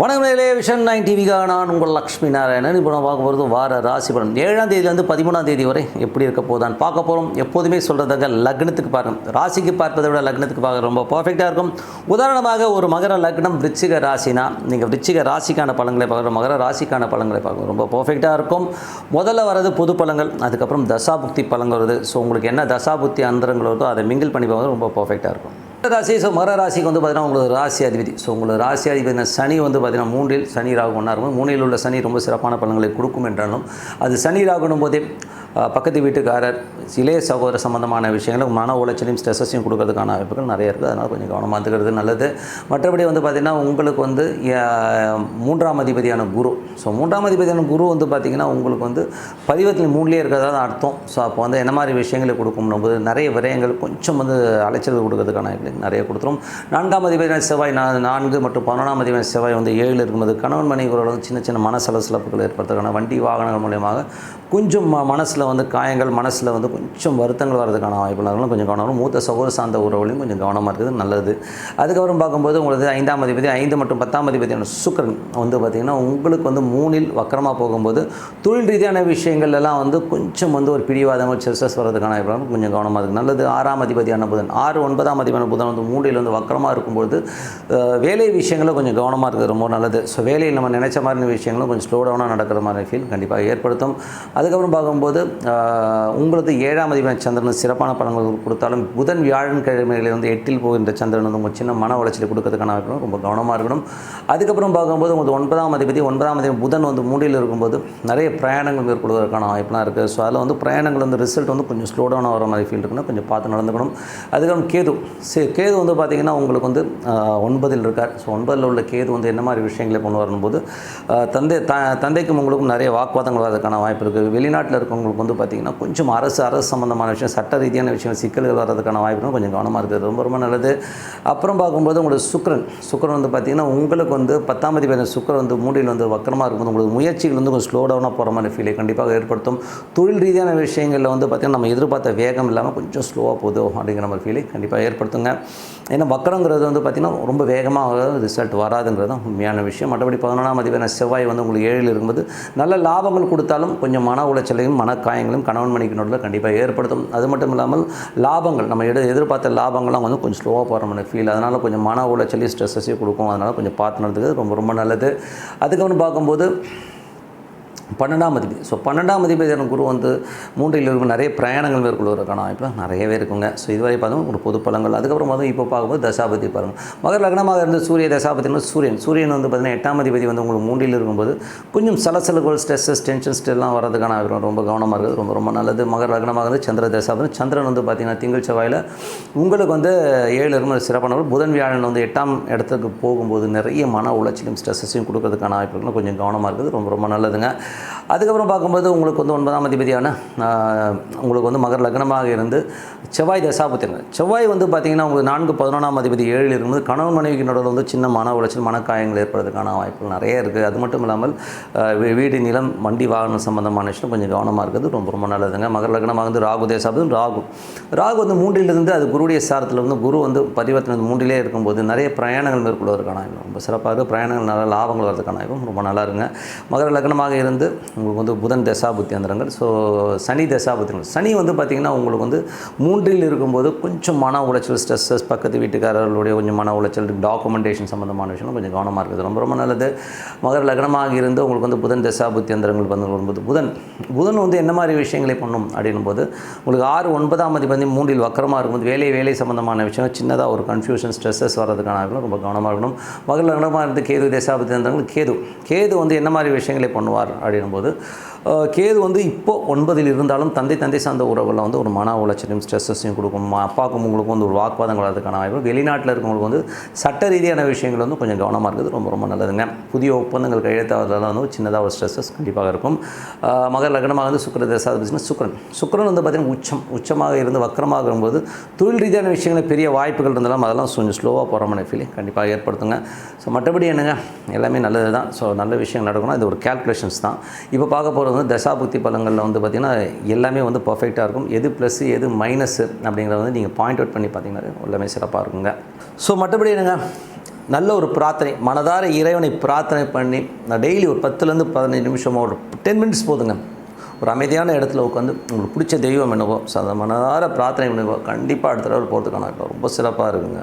வணக்கம் vision nine டிவிக்காக நான் உங்கள் லக்ஷ்மி நாராயணன். இப்போ நான் பார்க்க போகிறது வார ராசி பலன். ஏழாம் தேதியிலேருந்து பதிமூணாம் தேதி வரை எப்படி இருக்க போதான் பார்க்க போகிறோம் எப்போதுமே சொல்கிறதாக லக்னத்துக்கு பார்க்கணும் ராசிக்கு பார்ப்பதை விட லக்னத்துக்கு பார்க்க ரொம்ப பர்ஃபெக்டாக இருக்கும். உதாரணமாக ஒரு மகர லக்னம் விருச்சிக ராசினா நீங்கள் விருச்சிக ராசிக்கான பழங்களை பார்க்குற மகர ராசிக்கான பழங்களை பார்க்க ரொம்ப பர்ஃபெக்டாக இருக்கும். முதல்ல வரது பொது பழங்கள் அதுக்கப்புறம் தசாபுக்தி பலன்கள் வருது. ஸோ உங்களுக்கு என்ன தசாபுக்தி அந்தரங்கள் வருதோ அதை மிங்கிள் பண்ணி பார்க்குறது ரொம்ப பர்ஃபெக்டாக இருக்கும். ராசி ஸோ மகர ராசிக்கு வந்து பார்த்தீங்கன்னா உங்களுக்கு ராசி அதிபதி. ஸோ உங்களுக்கு ராசி அதிபதி சனி வந்து பார்த்தீங்கன்னா மூன்றில் சனி ராகு ஒன்றா இருக்கும். மூணில் உள்ள சனி ரொம்ப சிறப்பான பலன்களை கொடுக்கும் என்றாலும் அது சனி ராகுனும் போதே பக்கத்து வீட்டுக்காரர் இளைய சகோதர சம்பந்தமான விஷயங்களும் மன உளைச்சலையும் ஸ்ட்ரெஸ்ஸையும் கொடுக்கறதுக்கான வாய்ப்புகள் நிறைய இருக்குது. அதனால் கொஞ்சம் கவனமாக இருந்துக்கிறது நல்லது. மற்றபடி வந்து பார்த்திங்கன்னா உங்களுக்கு வந்து மூன்றாம் அதிபதியான குரு. ஸோ மூன்றாம் அதிபதியான குரு வந்து பார்த்திங்கன்னா உங்களுக்கு வந்து பதிவத்தில் மூணுலேயே இருக்கிறதா தான் அர்த்தம். ஸோ அப்போ வந்து என்ன மாதிரி விஷயங்களை கொடுக்கும் போது நிறைய விரயங்கள் கொஞ்சம் வந்து அலைச்சல் கொடுக்கறதுக்கான நிறைய கொடுத்துரும். நான்காம் அதிபதியான செவ்வாய் நான்கு மற்றும் பதினொன்றாம் அதிபதியான செவ்வாய் வந்து ஏழில் இருக்கும்போது கணவன் மணி குரல் சின்ன சின்ன மன சலசலப்புகள் ஏற்படுறதுக்கான வண்டி வாகனங்கள் மூலயமாக கொஞ்சம் மனசில் வந்து காயங்கள் மனசில் வந்து கொஞ்சம் வருத்தங்கள் வரதுக்கான வாய்ப்புகள் இருக்கும். கொஞ்சம் கவனம் மூத்த சகோதர சார்ந்த உறவுலையும் கொஞ்சம் கவனமாக இருக்குது. நல்லது. அதுக்கப்புறம் பார்க்கும்போது உங்களுக்கு ஐந்தாம் அதிபதி ஐந்து மற்றும் பத்தாம் அதிபதியான சுக்கரன் வந்து பார்த்திங்கன்னா உங்களுக்கு வந்து மூணில் வக்கரமாக போகும்போது தொழில் ரீதியான விஷயங்கள் எல்லாம் வந்து கொஞ்சம் வந்து ஒரு பிடிவாதங்கள் செஸ்ஸஸ் வர்றதுக்கான வாய்ப்பு கொஞ்சம் கவனமாக இருக்குது. நல்லது. ஆறாம் அதிபதியான புதன் ஆறு ஒன்பதாம் அதிபதியான புதன் வந்து மூணில் வந்து வக்கரமாக இருக்கும்போது வேலை விஷயங்களும் கொஞ்சம் கவனமாக இருக்குது. ரொம்ப நல்லது. ஸோ வேலையில் நம்ம நினைச்ச மாதிரி விஷயங்களும் கொஞ்சம் ஸ்லோ டவுனாக நடக்கிற மாதிரி ஃபீல் கண்டிப்பாக ஏற்படுத்தும். அதுக்கப்புறம் பார்க்கும்போது உங்களது ஏ ஏழாம் அதிபதி சந்திரன் சிறப்பான பலன்கள் கொடுத்தாலும் புதன் வியாழன் கிழமைகளில் வந்து எட்டில் போகின்ற சந்திரன் வந்து உங்கள் சின்ன மன உளைச்சலை கொடுக்கறதுக்கான இருக்கணும் ரொம்ப கவனமாக இருக்கணும். அதுக்கப்புறம் பார்க்கும்போது உங்களுக்கு ஒன்பதாம் அதிபதி ஒன்பதாம் அதிபதி புதன் வந்து மூடியில் இருக்கும்போது நிறைய பிரயாணங்கள் மேற்கொள்வதற்கான வாய்ப்புலாம் இருக்குது ஸோ அதில் வந்து பிரயாணங்கள் வந்து ரிசல்ட் வந்து கொஞ்சம் ஸ்லோ டவுனாக வர மாதிரி ஃபீல் இருக்குன்னா கொஞ்சம் பார்த்து நடந்துக்கணும். அதுக்கப்புறம் கேது. சரி கேது வந்து பார்த்திங்கன்னா உங்களுக்கு வந்து ஒன்பதில் இருக்கார். ஸோ ஒன்பதில் உள்ள கேது வந்து என்ன மாதிரி விஷயங்களை கொண்டு வரும்போது தந்தை த தந்தைக்கும் உங்களுக்கும் நிறைய வாக்குவாதங்கள் வரதுக்கான வாய்ப்பு இருக்குது வெளிநாட்டில் இருக்கவங்களுக்கு வந்து பார்த்திங்கன்னா கொஞ்சம் அரசு அரசு சம்மந்தமான விஷயம் சட்ட ரீதியான விஷயம் சிக்கல்கள் வர்றதுக்கான வாய்ப்புகள் கொஞ்சம் கவனமாக இருக்குது. ரொம்ப ரொம்ப நல்லது. அப்புறம் பார்க்கும்போது உங்களுக்கு சுக்கரன். சுக்கிரன் வந்து பார்த்திங்கன்னா உங்களுக்கு வந்து பத்தாம் அதிபதி சுக்கரன் வந்து மூடியில் வந்து வக்கரமாக இருக்கும்போது உங்களுக்கு முயற்சிகள் வந்து கொஞ்சம் ஸ்லோ டவுனாக போகிற மாதிரி ஃபீலை கண்டிப்பாக ஏற்படுத்தும். தொழில் ரீதியான விஷயங்களில் வந்து பார்த்திங்கன்னா நம்ம எதிர்பார்த்த வேகம் இல்லாமல் கொஞ்சம் ஸ்லோவாக போகுது அப்படிங்கிற மாதிரி ஃபீலை கண்டிப்பாக ஏற்படுத்துங்க. ஏன்னா வக்கரங்கிறது வந்து பார்த்திங்கன்னா ரொம்ப வேகமாக ரிசல்ட் வராதுங்கிறது தான் உண்மையான விஷயம். மற்றபடி பதினொன்றாம் அதிபதியான செவ்வாய் வந்து உங்களுக்கு ஏழில் இருக்கும்போது நல்ல லாபங்கள் கொடுத்தாலும் கொஞ்சம் மன உளைச்சலையும் மனக்காயங்களையும் கணவன் மணிக்கு நடுவில் கண்டிப்பாக ஏற்படுத்தும். அது மட்டும் இல்லாமல் லாபங்கள் நம்ம எடு எதிர்பார்த்த லாபங்கள்லாம் வந்து கொஞ்சம் ஸ்லோவாக போகிற மாதிரி ஃபீல் அதனால் கொஞ்சம் மன உளைச்சலி ஸ்ட்ரெஸ்ஸையும் கொடுக்கும். அதனால் கொஞ்சம் பார்த்து நடந்துக்கிறது ரொம்ப ரொம்ப நல்லது. அதுக்கப்புறம் பார்க்கும்போது பன்னெண்டாம் அதிபதி. ஸோ பன்னெண்டாம் அதிபதியான குரு வந்து மூன்றில் இருக்கும் நிறைய பிரயாணங்கள் மேற்கொள்வதற்கான வாய்ப்புலாம் நிறையவே இருக்குங்க. ஸோ இதுவரை பார்த்தோம் ஒரு பொது பழங்கள் அதுக்கப்புறம் பார்த்தோம் இப்போ பார்க்கும்போது தசாபதி பாருங்கள் மகர் லக்னமாக இருந்து சூரிய தசாபதினா சூரியன். சூரியன் வந்து பார்த்தீங்கன்னா எட்டாம் அதிபதி வந்து உங்களுக்கு மூன்றில் இருக்கும்போது கொஞ்சம் சலசலுகள் ஸ்ட்ரெஸ்ஸஸ் டென்ஷன்ஸ் எல்லாம் வரதுக்கான வாய்ப்பு ரொம்ப கவனமாக இருக்குது ரொம்ப ரொம்ப நல்லது. மகர் லக்னமாக இருந்து சந்திர தசாபதி. சந்திரன் வந்து பார்த்தீங்கன்னா திங்கள் செவ்வாயில் உங்களுக்கு வந்து ஏழு இருக்கும் சிறப்பானவர் புதன் வியாழன் வந்து எட்டாம் இடத்துக்கு போகும்போது நிறைய மன உளைச்சலும் ஸ்ட்ரெஸ்ஸையும் கொடுக்கறதுக்கான வாய்ப்புகளும் கொஞ்சம் கவனமாக இருக்குது ரொம்ப ரொம்ப நல்லதுங்க. அதுக்கப்புறம் பார்க்கும்போது உங்களுக்கு வந்து ஒன்பதாம் அதிபதியான உங்களுக்கு வந்து மகர் லக்னமாக இருந்து செவ்வாய் தசாபுத்திரங்க செவ்வாய் வந்து பார்த்திங்கன்னா உங்களுக்கு நான்கு பதினொன்றாம் அதிபதி ஏழில் இருக்கும்போது கணவன் மனைவிக்கு நடுவில் வந்து சின்ன மன உளைச்சல் மனக்காயங்கள் ஏற்படுறதுக்கான வாய்ப்புகள் நிறைய இருக்குது. அது மட்டும் இல்லாமல் வீடு நிலம் வண்டி வாகனம் சம்பந்தமான விஷயம் கொஞ்சம் கவனமாக இருக்குது ரொம்ப ரொம்ப நல்லதுங்க. மகர் லக்னமாக வந்து ராகு தேசாபதம் ராகு. ராகு வந்து மூன்றிலிருந்து அது குருடைய சாரத்தில் வந்து குரு வந்து பரிவர்த்தனை மூன்றிலே இருக்கும்போது நிறைய பிரயாணங்கள் மேற்கொள்வதற்கான ரொம்ப சிறப்பாக இருக்குது பிரயாணங்கள் நல்ல லாபங்கள் வரதுக்கான வாய்ப்பு. ரொம்ப நல்லா இருங்க மகர லக்னமாக இருந்து உங்களுக்கு வந்து புதன் தசாபுத்தி வந்துடுறாங்க ஸோ சனி தசாபுத்தி சனி வந்து பார்த்திங்கன்னா உங்களுக்கு வந்து மூன்றில் இருக்கும்போது கொஞ்சம் மன உளைச்சல் ஸ்ட்ரெஸ்ஸஸ் பக்கத்து வீட்டுக்காரர்களுடைய கொஞ்சம் மன உளைச்சல் டாக்குமெண்டேஷன் சம்மந்தமான விஷயம் கொஞ்சம் கவனமாக இருக்குது ரொம்ப ரொம்ப நல்லது. மகர லக்னமாக இருந்து உங்களுக்கு வந்து புதன் தசாபுத்தி அந்தரங்கள் வந்து வரும்போது புதன் புதன் வந்து என்ன மாதிரி விஷயங்களை பண்ணும் அப்படின்னும் போது உங்களுக்கு ஆறு ஒன்பதாம் அதிபதி மூன்றில் வக்கரமாக இருக்கும்போது வேலை வேலை சம்மந்தமான விஷயம் சின்னதாக ஒரு கன்ஃபியூஷன் ஸ்ட்ரெஸ்ஸஸ் வரதுக்கான ரொம்ப கவனமாக இருக்கணும். மகர லக்னமாக இருந்து கேது தசாபுத்தி அந்தரங்கள் கேது. கேது வந்து என்ன மாதிரி விஷயங்களை பண்ணுவார் அப்படின்னும் போது கேது வந்து இப்போ ஒன்பதில் இருந்தாலும் தந்தை தந்தை சார்ந்த உறவுகளில் வந்து ஒரு மன உளைச்சலையும் ஸ்ட்ரெஸ்ஸையும் கொடுக்கும். ம- அப்பாவுக்கும் உங்களுக்கும் வந்து ஒரு வாக்குவாதம் வரதுக்கான வாய்ப்பு வெளிநாட்டில் இருக்கவங்களுக்கு வந்து சட்ட ரீதியான விஷயங்கள் வந்து கொஞ்சம் கவனமாக இருக்குது ரொம்ப ரொம்ப நல்லதுங்க. புதிய ஒப்பந்தங்கள் கையெழுத்தாவதில் வந்து சின்னதாக ஒரு ஸ்ட்ரெஸ்ஸஸ் கண்டிப்பாக இருக்கும். மகர் லக்னமாக வந்து சுக்கர தசாபதினா சுக்கரன். சுக்கரன் வந்து பார்த்திங்கன்னா உச்சம். உச்சமாக இருந்து வக்கரமாக இருக்கும்போது தொழில் ரீதியான விஷயங்களில் பெரிய வாய்ப்புகள் இருந்தாலும் அதெல்லாம் கொஞ்சம் ஸ்லோவாக போகிற மாதிரி ஃபீலிங் கண்டிப்பாக ஏற்படுத்துங்க. ஸோ மற்றபடி என்னங்க? எல்லாமே நல்லது தான் ஸோ நல்ல விஷயம் நடக்கணும் இது ஒரு கேல்குலேஷன்ஸ் தான். இப்போ பார்க்க போகிற போகிறது வந்து தசாபுக்தி பலங்களில் வந்து பார்த்திங்கன்னா எல்லாமே வந்து பர்ஃபெக்டாக இருக்கும். எது ப்ளஸ்ஸு எது மைனஸு அப்படிங்கிறத வந்து நீங்கள் பாயிண்ட் அவுட் பண்ணி பார்த்தீங்கன்னா எல்லாமே சிறப்பாக இருக்குங்க. ஸோ மற்றபடி என்னங்க? நல்ல ஒரு பிரார்த்தனை மனதார இறைவனை பிரார்த்தனை பண்ணி நான் டெய்லி ஒரு பத்துலேருந்து பதினஞ்சு நிமிஷமோ ஒரு டென் மினிட்ஸ் போதுங்க. ஒரு அமைதியான இடத்துல உட்காந்து உங்களுக்கு பிடிச்ச தெய்வம் என்னவோ ஸோ அதை மனதார பிரார்த்தனை பண்ணுவோம் கண்டிப்பாக அடுத்த தடவை போகிறதுக்கான ரொம்ப சிறப்பாக இருக்குங்க.